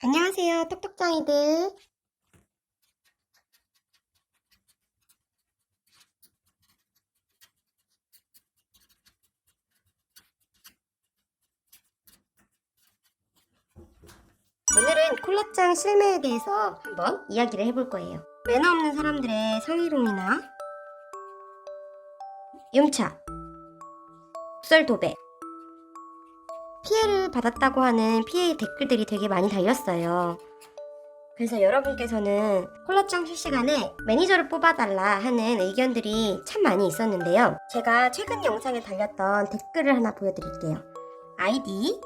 안녕하세요, 똑똑장이들. 오늘은 콜라짱 실매에 대해서 한번 이야기를 해볼 거예요. 매너 없는 사람들의 성희롱이나 윰차, 흡설 도배, 피해를 받았다고 하는 피해 댓글들이 되게 많이 달렸어요. 그래서 여러분께서는 콜라짱 실시간에 매니저를 뽑아달라 하는 의견들이 참 많이 있었는데요. 제가 최근 영상에 달렸던 댓글을 하나 보여드릴게요. 아이디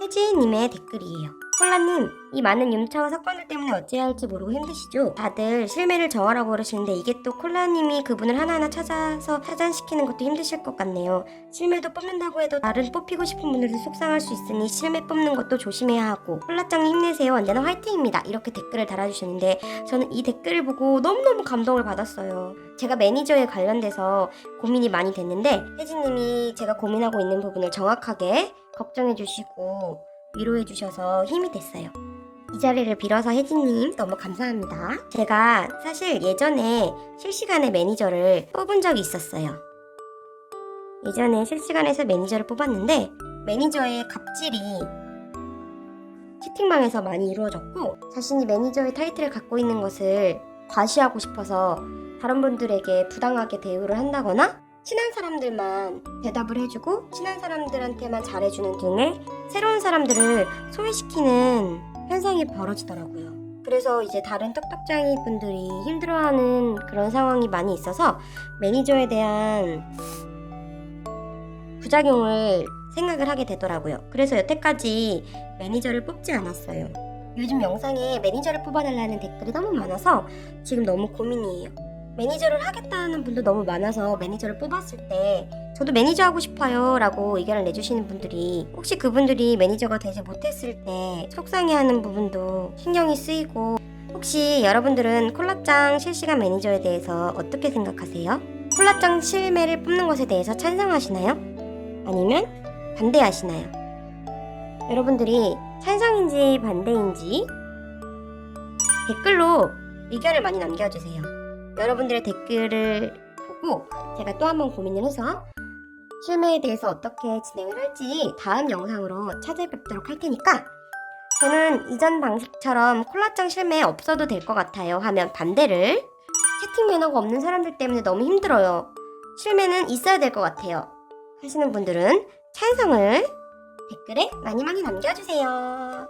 혜지님의 댓글이에요. 콜라님, 이 많은 융차와 사건들 때문에 어찌해야 할지 모르고 힘드시죠? 다들 실매를 정하라고 그러시는데 이게 또 콜라님이 그분을 하나하나 찾아서 파전시키는 것도 힘드실 것 같네요. 실매도 뽑는다고 해도 다른 뽑히고 싶은 분들도 속상할 수 있으니 실매 뽑는 것도 조심해야 하고 콜라짱 힘내세요. 언제나 화이팅입니다. 이렇게 댓글을 달아주셨는데 저는 이 댓글을 보고 너무너무 감동을 받았어요. 제가 매니저에 관련돼서 고민이 많이 됐는데 혜진님이 제가 고민하고 있는 부분을 정확하게 걱정해주시고 위로해 주셔서 힘이 됐어요. 이 자리를 빌어서 혜진님 너무 감사합니다. 제가 사실 예전에 실시간에 매니저를 뽑은 적이 있었어요. 예전에 실시간에서 매니저를 뽑았는데 매니저의 갑질이 채팅방에서 많이 이루어졌고 자신이 매니저의 타이틀을 갖고 있는 것을 과시하고 싶어서 다른 분들에게 부당하게 대우를 한다거나 친한 사람들만 대답을 해주고 친한 사람들한테만 잘해주는 등의 새로운 사람들을 소외시키는 현상이 벌어지더라고요. 그래서 이제 다른 떡떡장이 분들이 힘들어하는 그런 상황이 많이 있어서 매니저에 대한 부작용을 생각을 하게 되더라고요. 그래서 여태까지 매니저를 뽑지 않았어요. 요즘 영상에 매니저를 뽑아달라는 댓글이 너무 많아서 지금 너무 고민이에요. 매니저를 하겠다는 분도 너무 많아서 매니저를 뽑았을 때 저도 매니저 하고 싶어요 라고 의견을 내주시는 분들이 혹시 그분들이 매니저가 되지 못했을 때 속상해하는 부분도 신경이 쓰이고 혹시 여러분들은 콜라짱 실시간 매니저에 대해서 어떻게 생각하세요? 콜라짱 실매를 뽑는 것에 대해서 찬성하시나요? 아니면 반대하시나요? 여러분들이 찬성인지 반대인지 댓글로 의견을 많이 남겨주세요. 여러분들의 댓글을 보고 제가 또 한 번 고민을 해서 실매에 대해서 어떻게 진행을 할지 다음 영상으로 찾아뵙도록 할 테니까 저는 이전 방식처럼 콜라짱 실매 없어도 될 것 같아요 하면 반대를 채팅 매너가 없는 사람들 때문에 너무 힘들어요. 실매는 있어야 될 것 같아요. 하시는 분들은 찬성을 댓글에 많이 많이 남겨주세요.